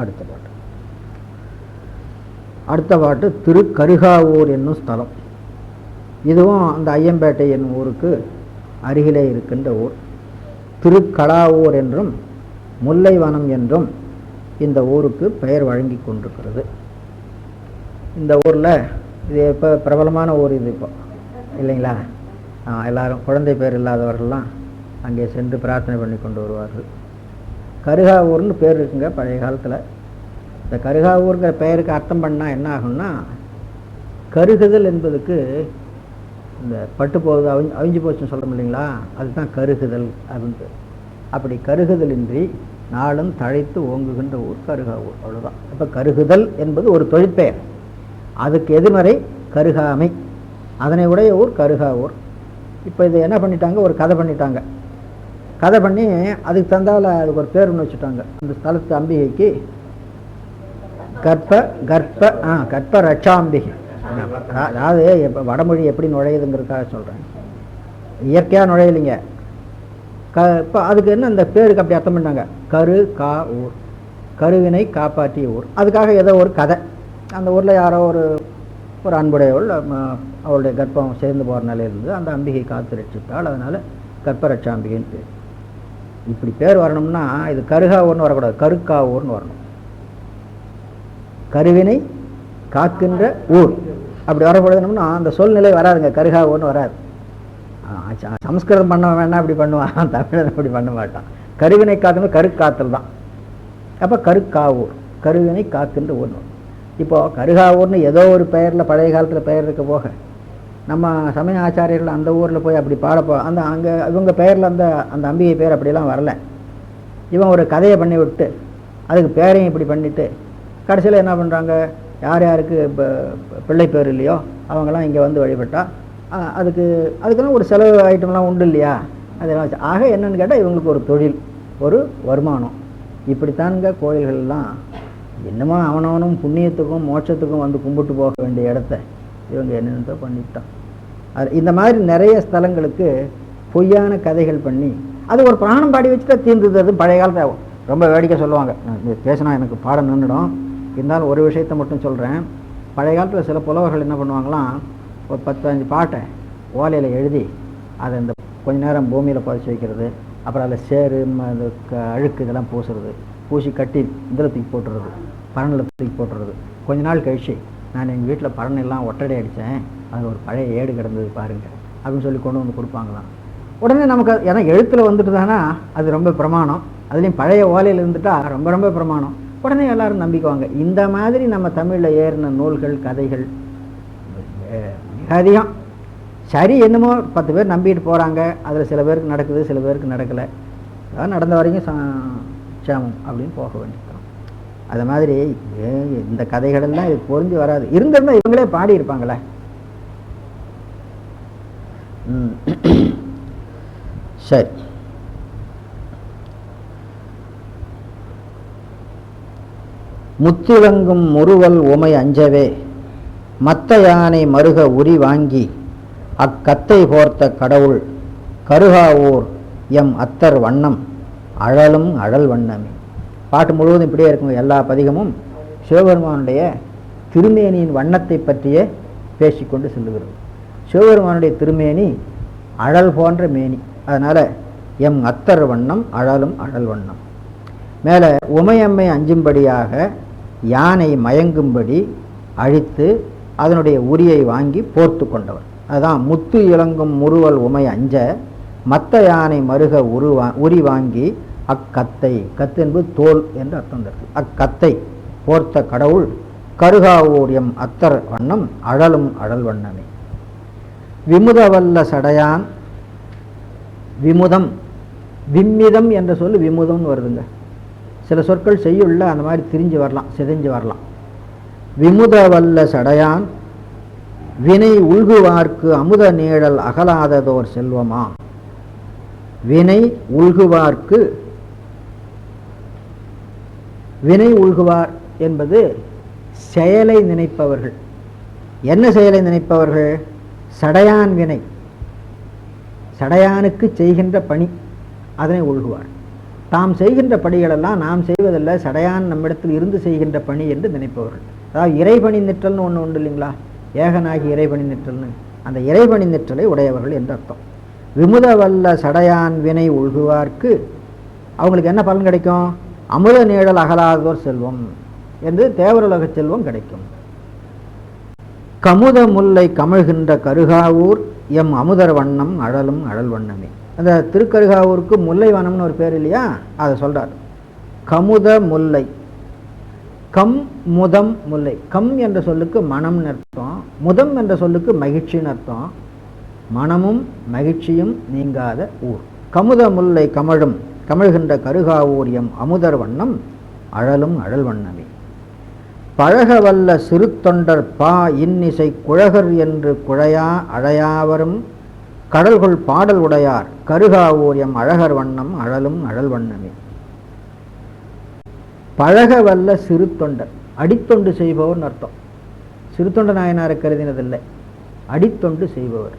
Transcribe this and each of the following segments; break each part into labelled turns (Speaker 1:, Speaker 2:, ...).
Speaker 1: அடுத்த பாட்டு. அடுத்த பாட்டு திருக்கருகாவூர் என்னும் ஸ்தலம். இதுவும் அந்த ஐயம்பேட்டை என்னும் ஊருக்கு அருகிலே இருக்கின்ற ஊர். திருக்கடாவூர் என்றும் முல்லைவனம் என்றும் இந்த ஊருக்கு பெயர் வழங்கி கொண்டிருக்கிறது. இந்த ஊரில் இது இப்போ பிரபலமான ஊர் இது இப்போ. இல்லைங்களா? எல்லாரும் குழந்தை பேர் இல்லாதவர்கள்லாம் அங்கே சென்று பிரார்த்தனை பண்ணி கொண்டு வருவார்கள். கருகாவூர்னு பேர் இருக்குங்க பழைய காலத்தில். இந்த கருகாவூருங்கிற பெயருக்கு அர்த்தம் பண்ணால் என்ன ஆகும்னா கருகுதல் என்பதுக்கு இந்த பட்டு போகுது அவிஞ்சு அவிஞ்சு போச்சுன்னு சொல்கிறோம் இல்லைங்களா? அதுதான் கருகுதல் அப்படின்ட்டு. அப்படி கருகுதலின்றி நாளும் தழைத்து ஓங்குகின்ற ஊர் கருகாவூர். அவ்வளோதான் இப்போ கருகுதல் என்பது ஒரு தொழிற்பெயர். அதுக்கு எதிர்மறை கருகாமை. அதனை உடைய ஊர் கருகாவூர். இப்போ இதை என்ன பண்ணிட்டாங்க? ஒரு கதை பண்ணிட்டாங்க. கதை பண்ணி அதுக்கு தந்தால அதுக்கு ஒரு பேர் ஒன்று வச்சுட்டாங்க. அந்த ஸ்தலத்து அம்பிகைக்கு கற்ப கற்ப ஆ கற்ப ரட்சாம்பிகை அதாவது இப்போ வடமொழி எப்படி நுழையுதுங்கிறதுக்காக சொல்கிறேன் இயற்கையாக நுழையலைங்க. க இப்போ அதுக்கு என்ன அந்த பேருக்கு அப்படி அர்த்தம் பண்ணாங்க? கரு கா ஊர். கருவினை காப்பாற்றிய ஊர். அதுக்காக ஏதோ ஒரு கதை. அந்த ஊரில் யாரோ ஒரு ஒரு அன்புடையவள் அவளுடைய கர்ப்பம் சேர்ந்து போகிற நிலையில் இருந்து அந்த அம்பிகை காத்து ரட்சித்தாள். அதனால் கற்பரட்சாம்பிகைன்னு பேர். இப்படி பேர் வரணும்னா இது கருகாவூர்னு வரக்கூடாது கருக்காவூர்னு வரணும். கருவினை காக்கின்ற ஊர். அப்படி வரப்படுதுனோம்னா அந்த சூழ்நிலை வராதுங்க கருகாவூர்னு வராது. சம்ஸ்கிருதம் சமஸ்கிருதம் பண்ண வேணா அப்படி பண்ணுவான் தமிழன் அப்படி பண்ண மாட்டான். கருவினை காக்கணும் கருக்காத்தல் தான். அப்போ கருக்காவூர் கருவினை காக்கின்ற ஊர் இப்போ கருகாவூர்னு ஏதோ ஒரு பெயரில் பழைய காலத்தில் பெயர் இருக்க போக நம்ம சமய ஆச்சாரியர்கள் அந்த ஊரில் போய் அப்படி பாடப்போ அந்த அங்கே இவங்க பெயரில் அந்த அந்த அம்பிகை பேர் அப்படிலாம் வரல. இவன் ஒரு கதையை பண்ணி விட்டு அதுக்கு பேரையும் இப்படி பண்ணிவிட்டு கடைசியில் என்ன பண்ணுறாங்க யார் யாருக்கு இப்போ பிள்ளை பேர் இல்லையோ அவங்கெல்லாம் இங்கே வந்து வழிபட்டால் அதுக்கு அதுக்கெல்லாம் ஒரு செலவு ஐட்டம்லாம் உண்டு இல்லையா? அதெல்லாம் வச்சு ஆக என்னென்னு கேட்டால் இவங்களுக்கு ஒரு தொழில் ஒரு வருமானம். இப்படித்தானுங்க கோயில்கள்லாம். என்னமோ அவனவனும் புண்ணியத்துக்கும் மோட்சத்துக்கும் வந்து கும்பிட்டு போக வேண்டிய இடத்த. இவங்க என்னென்னதோ பண்ணிவிட்டான் அது இந்த மாதிரி நிறைய ஸ்தலங்களுக்கு பொய்யான கதைகள் பண்ணி அது ஒரு பிராணம் பாடி வச்சுட்டா தீர்ந்தது அது பழைய காலத்தில் ரொம்ப வேடிக்கை சொல்லுவாங்க. நான் பேசினா எனக்கு பாடம் நின்றுடும். இருந்தாலும் ஒரு விஷயத்தை மட்டும் சொல்கிறேன் பழைய காலத்தில் சில புலவர்கள் என்ன பண்ணுவாங்களாம் ஒரு பத்து அஞ்சு பாட்டை ஓலையில் எழுதி அதை இந்த கொஞ்ச நேரம் பூமியில் பதிச்சு வைக்கிறது. அப்புறம் அதில் சேரு ம- இந்த க- அழுக்கு இதெல்லாம் பூசுறது. பூசி கட்டி இதில் தூக்கி போட்டுறது. பரனில் தூக்கி போட்டுறது. கொஞ்ச நாள் கழிச்சு நான் எங்கள் வீட்டில் பரண் எல்லாம் ஒட்டடை அடித்தேன் அது ஒரு பழைய ஏடு கிடந்தது பாருங்க. அப்படின்னு சொல்லி கொண்டு வந்து கொடுப்பாங்களாம். உடனே நமக்கு அது- ஏன்னா எழுத்தில் வந்துட்டுதானா? அது ரொம்ப பிரமாணம். அதுலேயும் பழைய ஓலையில் இருந்துட்டா ரொம்ப ரொம்ப பிரமாணம். உடனே எல்லாரும் நம்பிக்குவாங்க. இந்த மாதிரி நம்ம தமிழில் ஏறின நூல்கள் கதைகள் மிக அதிகம். சரி என்னமோ பத்து பேர் நம்பிட்டு போகிறாங்க அதில் சில பேருக்கு நடக்குது சில பேருக்கு நடக்கலை. அதான் நடந்த வரைக்கும் சாமம் அப்படின்னு போக வேண்டியது அது மாதிரி ஏ, இந்த கதைகளெல்லாம் இது பொருந்தி வராது. இருந்திருந்தால் இவங்களே பாடி இருப்பாங்களே சரி. முத்திலங்கும் முறுவல் உமை அஞ்சவே மத்த யானை மருக உரி வாங்கி அக்கத்தை போர்த்த கடவுள் கருகாவூர் எம் அத்தர் வண்ணம் அழலும் அழல் வண்ணமே. பாட்டு முழுவதும் இப்படியே இருக்கும் எல்லா பதிகமும் சிவபெருமானுடைய திருமேனியின் வண்ணத்தை பற்றியே பேசிக்கொண்டு செல்லுகிறது. சிவபெருமானுடைய திருமேனி அழல் போன்ற மேனி. அதனால் எம் அத்தர் வண்ணம் அழலும் அழல் வண்ணம். மேலே உமையம்மை அஞ்சும்படியாக யானை மயங்கும்படி அழித்து அதனுடைய உரியை வாங்கி போர்த்து கொண்டவர். அதுதான் முத்து இளங்கும் முறுவல் உமை அஞ்ச மத்த யானை மருக உருவா உரி வாங்கி அக்கத்தை. கத்து என்பது தோல் என்று அர்த்தம் தருது. அக்கத்தை போர்த்த கடவுள் கருகாவூரியம் அத்தர் வண்ணம் அழலும் அழல் வண்ணமே. விமுதவல்ல சடையான் விமுதம். விம்மிதம் என்ற சொல் விமுதம்னு வருதுங்க. சில சொற்கள் செய்யுள்ள அந்த மாதிரி திரிஞ்சு வரலாம் சிதைஞ்சு வரலாம். விமுதவல்ல சடையான் வினை உள்குவார்க்கு அமுத நீழல் அகலாததோர் செல்வமா வினை உள்குவார்க்கு வினை உழுகுவார் என்பது செயலை நினைப்பவர்கள். என்ன செயலை நினைப்பவர்கள்? சடையான் வினை. சடையானுக்கு செய்கின்ற பணி அதனை உழுகுவார் தாம் செய்கின்ற பணிகளெல்லாம் நாம் செய்வதில்லை சடையான் நம்மிடத்தில் இருந்து செய்கின்ற பணி என்று நினைப்பவர்கள். அதாவது இறைபணி நிற்றல்னு ஒன்று உண்டு இல்லைங்களா? ஏகனாகி இறைபணி நிற்றல்னு. அந்த இறைபணி நிற்றலை உடையவர்கள் என்று அர்த்தம். விமுதவல்ல சடையான் வினை உழுகுவார்க்கு அவங்களுக்கு என்ன பலன் கிடைக்கும்? அமுத நீழல் அகலாதோர் செல்வம் என்று தேவருலக செல்வம் கிடைக்கும். கமுத முல்லை கமழ்கின்ற கருகாவூர் எம் அமுதர் வண்ணம் அழலும் அழல் வண்ணமே. அந்த திருக்கருகாவூருக்கு முல்லை வனம்னு ஒரு பேர் இல்லையா? அதை சொல்றார். கமுத முல்லை. கம் முதம் முல்லை. கம் என்ற சொல்லுக்கு மனம்னு அர்த்தம். முதம் என்ற சொல்லுக்கு மகிழ்ச்சின்னு அர்த்தம். மனமும் மகிழ்ச்சியும் நீங்காத ஊர். கமுத முல்லை கமழும். கமழ்கின்ற கருகாவூரியம் அமுதர் வண்ணம் அழலும் அழல் வண்ணமே. பழக வல்ல சிறு தொண்டர் பா இன்னிசை குழகர் என்று குழையா அழையாவரும் கடல்கொள் பாடல் உடையார் கருகாவூரியம் அழகர் வண்ணம் அழலும் அழல் வண்ணமே. பழக வல்ல சிறு தொண்டர் அடித்தொண்டு செய்பவர்னு அர்த்தம். சிறு தொண்ட நாயனாரை கருதினதில்லை அடித்தொண்டு செய்பவர்.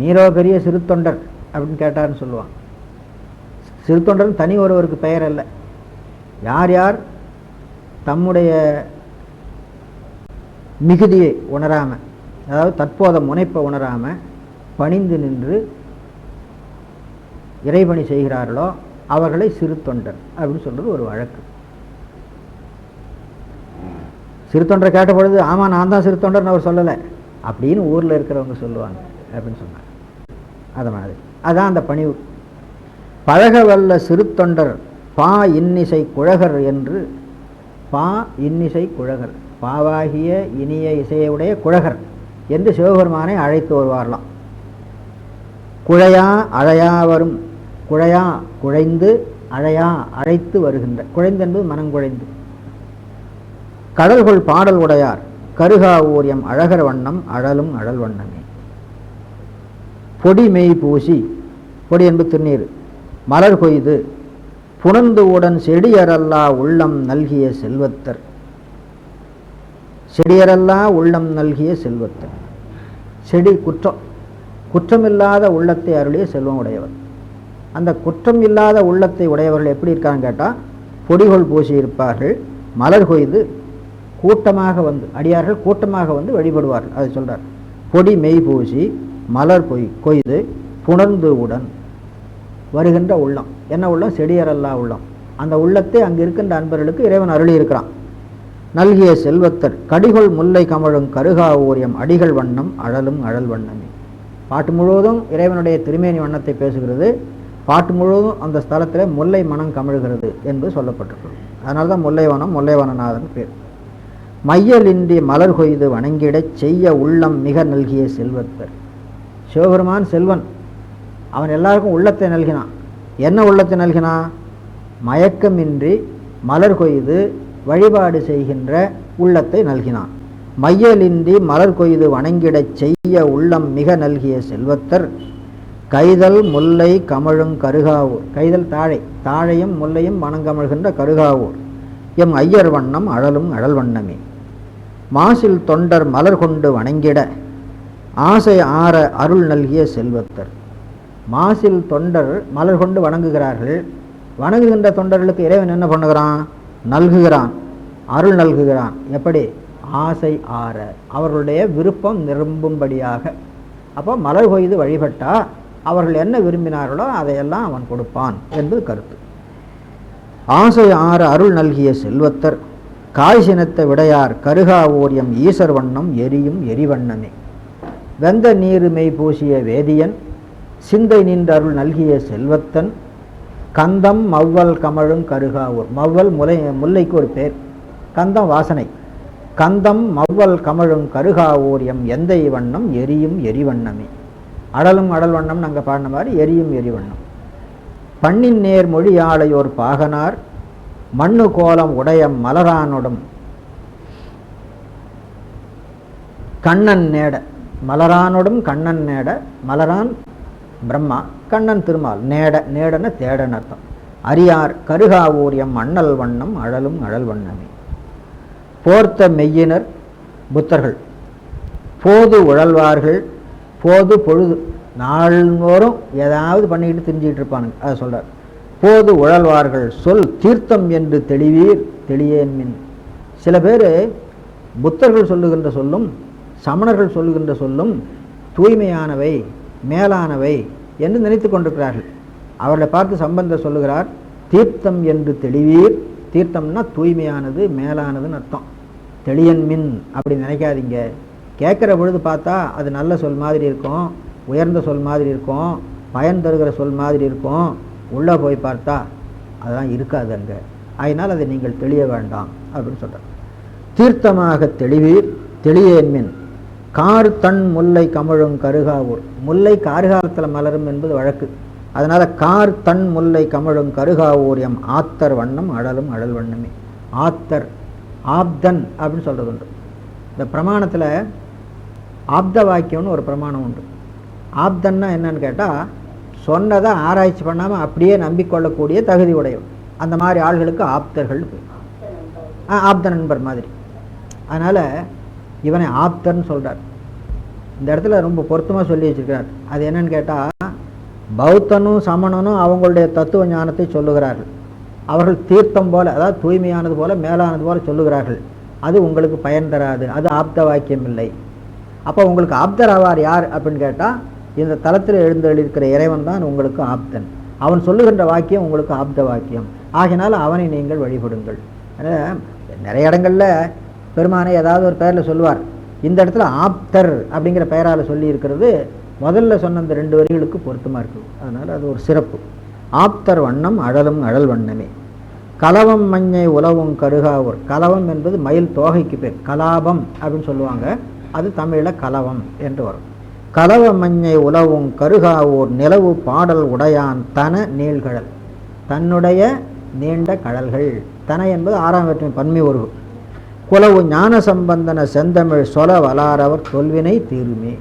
Speaker 1: நீரோ பெரிய சிறு தொண்டர் அப்படின்னு கேட்டார்னு சொல்லுவான் சிறு தொண்டர்னு தனி ஒருவருக்கு பெயர் அல்ல. யார் யார் தம்முடைய மிகுதியை உணராம அதாவது தற்போத முனைப்பை உணராம பணிந்து நின்று இறைபணி செய்கிறார்களோ அவர்களை சிறு தொண்டர் அப்படின்னு சொல்றது ஒரு வழக்கு. சிறு தொண்டரை கேட்ட பொழுது ஆமா நான் தான் சிறு தொண்டர்னு அவர் சொல்லலை. அப்படின்னு ஊர்ல இருக்கிறவங்க சொல்லுவாங்க அப்படின்னு சொன்னார் அது மாதிரி. அதான் அந்த பணிவு. பழகவல்ல சிறுத்தொண்டர் பா இன்னிசை குழகர் என்று பா இன்னிசை குழகர் பாவாகிய இனிய இசையுடைய குழகர் என்று சிவபெருமானை அழைத்து வருவார்களாம். குழையா அழையா வரும் குழையா குழைந்து அழையா அழைத்து வருகின்ற குழைந்து என்பது மனங்குழைந்து கடல்கொள் பாடல் உடையார் கருகா ஊரியம் அழகர் வண்ணம் அழலும் அழல் வண்ணமே. பொடி மெய் பூசி பொடி என்பது திருநீர் மலர் கொய்து. புணர்ந்து உடன் செடியரல்லா உள்ளம் நல்கிய செல்வத்தர். செடியரல்லா உள்ளம் நல்கிய செல்வத்தர். செடி குற்றம். குற்றமில்லாத உள்ளத்தை அருளிய செல்வம் உடையவர். அந்த குற்றம் இல்லாத உள்ளத்தை உடையவர்கள் எப்படி இருக்கான்னு கேட்டால் பொடிகொள் பூசி இருப்பார்கள் மலர் கொய்து கூட்டமாக வந்து அடியார்கள் கூட்டமாக வந்து வழிபடுவார்கள் அதை சொல்றார். பொடி மெய் பூசி மலர் பொய் கொய்து புணர்ந்து உடன் வருகின்ற உள்ளம். என்ன உள்ளம்? செடியரல்லா உள்ளம். அந்த உள்ளத்தை அங்கு இருக்கின்ற அன்பர்களுக்கு இறைவன் அருளி இருக்கிறான் நல்கிய செல்வத்தர் கடிகொள் முல்லை கமழும் கருகா ஓரியம் அடிகள் வண்ணம் அழலும் அழல் வண்ணமே. பாட்டு முழுவதும் இறைவனுடைய திருமேனி வண்ணத்தை பேசுகிறது. பாட்டு முழுவதும் அந்த ஸ்தலத்தில் முல்லை மனம் கமழுகிறது என்று சொல்லப்பட்டிருக்கிறது. அதனால தான் முல்லைவனம் முல்லைவனநாதன் பேர். மையலின்றி மலர் கொய்து வணங்கிடச் செய்ய உள்ளம் மிக நல்கிய செல்வத்தர். சிவபெருமான் செல்வன். அவன் எல்லாருக்கும் உள்ளத்தை நல்கினான். என்ன உள்ளத்தை நல்கினான்? மயக்கமின்றி மலர் கொய்து வழிபாடு செய்கின்ற உள்ளத்தை நல்கினான். மையலின்றி மலர் கொய்து வணங்கிடச் செய்ய உள்ளம் மிக நல்கிய செல்வத்தர். கைதல் முல்லை கமழும் கருகாவூர். கைதல் தாழை. தாழையும் முல்லையும் மணங்கமழ்கின்ற கருகாவூர். எம் ஐயர் வண்ணம் அழலும் அழல் வண்ணமே. மாசில் தொண்டர் மலர் கொண்டு வணங்கிட. ஆசை ஆற அருள் நல்கிய செல்வத்தர். மாசில் தொண்டர் மலர் கொண்டு வணங்குகிறார்கள். வணங்குகின்ற தொண்டர்களுக்கு இறைவன் என்ன பண்ணுகிறான்? நல்குகிறான். அருள் நல்குகிறான். எப்படி? ஆசை ஆற. அவர்களுடைய விருப்பம் நிரம்பும்படியாக. அப்போ மலர் கொய்து வழிபட்டா அவர்கள் என்ன விரும்பினார்களோ அதையெல்லாம் அவன் கொடுப்பான் என்பது கருத்து. ஆசை ஆற அருள் நல்கிய செல்வத்தர் காய் சினத்த விடையார் கருகா ஓரியம் ஈசர் வண்ணம் எரியும் எரிவண்ணமே வெந்த நீருமை பூசிய வேதியன் சிந்தை நின்ற அருள் நல்கிய செல்வத்தன் கந்தம் மவ்வல் கமழும் கருகாவூர். மவ்வல் முலை முல்லைக்கு ஒரு பேர் கந்தம் வாசனை. கந்தம் மவ்வல் கமழும் கருகாவூர் எம் எந்தை வண்ணம் எரியும் எரிவண்ணமே. அடலும் அடல் வண்ணம் நாங்கள் பாடின மாதிரி எரியும் எரிவண்ணம். பண்ணின் நேர் மொழியாளையோர் பாகனார் மண்ணு கோலம் உடைய மலரானொடும். கண்ணன் நேட மலரானுடும் கண்ணன் நேட மலரான் பிரம்மா கண்ணன் திருமால் நேட நேடன தேடன் அர்த்தம். அரியார் கருகாவூரியம் அண்ணல் வண்ணம் அழலும் அழல் வண்ணமே. போர்த்த மெய்யினர் புத்தர்கள். போது உழல்வார்கள் போது பொழுது நாள்தோறும் ஏதாவது பண்ணிக்கிட்டு திரிஞ்சிக்கிட்டு இருப்பானுங்க. அதை சொல்கிறார் போது உழல்வார்கள் சொல் தீர்த்தம் என்று தெளிவீர் தெளியேன் மின். சில பேர் புத்தர்கள் சொல்லுகின்ற சொல்லும் சமணர்கள் சொல்லுகின்ற சொல்லும் தூய்மையானவை மேலானவை என்று நினைத்து கொண்டிருக்கிறார்கள். அவர்களை பார்த்து சம்பந்தர் சொல்லுகிறார் தீர்த்தம் என்று தெளிவீர். தீர்த்தம்னா தூய்மையானது மேலானதுன்னு அர்த்தம். தெளியன் மின் அப்படி நினைக்காதீங்க. கேட்குற பொழுது பார்த்தா அது நல்ல சொல் மாதிரி இருக்கும் உயர்ந்த சொல் மாதிரி இருக்கும் பயன் தருகிற சொல் மாதிரி இருக்கும். உள்ளே போய் பார்த்தா அதெல்லாம் இருக்காது அங்கே. அதனால் அதை நீங்கள் தெளிய வேண்டாம் அப்படின்னு சொல்கிறார் தீர்த்தமாக தெளிவீர் தெளியன்மின் கார் தன் முல்லை கமழும் கருகாவூர். முல்லை கார்காலத்தில் மலரும் என்பது வழக்கு. அதனால் கார் தன் முல்லை கமழும் கருகாவூர் எம் ஆத்தர் வண்ணம் அழலும் அழல் வண்ணமே. ஆத்தர் ஆப்தன் அப்படின்னு சொல்கிறது உண்டு இந்த பிரமாணத்தில் ஆப்த வாக்கியம்னு ஒரு பிரமாணம் உண்டு. ஆப்தன்னா என்னன்னு கேட்டால் சொன்னதை ஆராய்ச்சி பண்ணாமல் அப்படியே நம்பிக்கொள்ளக்கூடிய தகுதி உடையவர். அந்த மாதிரி ஆள்களுக்கு ஆப்தர்கள் ஆ, ஆப்த நண்பர் மாதிரி. அதனால் இவனை ஆப்தர்னு சொல்கிறார் இந்த இடத்துல ரொம்ப பொருத்தமாக சொல்லி வச்சிருக்கிறார். அது என்னன்னு கேட்டால் பௌத்தனும் சமணனும் அவங்களுடைய தத்துவ ஞானத்தை சொல்லுகிறார்கள். அவர்கள் தீர்த்தம் போல அதாவது தூய்மையானது போல மேலானது போல சொல்லுகிறார்கள். அது உங்களுக்கு பயன் தராது. அது ஆப்த வாக்கியம் இல்லை. அப்போ உங்களுக்கு ஆப்தர் ஆவார் யார் அப்படின்னு கேட்டால் இந்த தளத்தில் எழுந்தெழுதிருக்கிற இறைவன் தான் உங்களுக்கு ஆப்தன். அவன் சொல்லுகின்ற வாக்கியம் உங்களுக்கு ஆப்த வாக்கியம். ஆகினால் அவனை நீங்கள் வழிபடுங்கள். நிறைய இடங்களில் பெருமானை ஏதாவது ஒரு பெயரில் சொல்லுவார். இந்த இடத்துல ஆப்தர் அப்படிங்கிற பெயரால் சொல்லி இருக்கிறது முதல்ல சொன்ன அந்த ரெண்டு வரிகளுக்கு பொருத்தமாக இருக்குது அதனால் அது ஒரு சிறப்பு. ஆப்தர் வண்ணம் அழலும் அழல் வண்ணமே. கலவம் மஞ்சை உலவும் கருகாவூர் கலவம் என்பது மயில் தோகைக்கு பேர். கலாபம் அப்படின்னு சொல்லுவாங்க. அது தமிழில் கலவம் என்று வரும். கலவ மஞ்சை உலவும் கருகாவூர் நிலவு பாடல் உடையான் தன நீள்கழல். தன்னுடைய நீண்ட கடல்கள் தன என்பது ஆறாம் வேற்றுமை பன்மை உருவு குலவு ஞான சம்பந்தன செந்தமிழ் சொல வலாரவர் தொல்வினை தீருமே.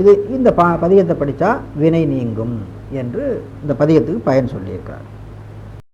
Speaker 1: இது இந்த ப பதியத்தை படித்தா வினை நீங்கும் என்று இந்த பதியத்துக்கு பயன் சொல்லியிருக்கிறார்.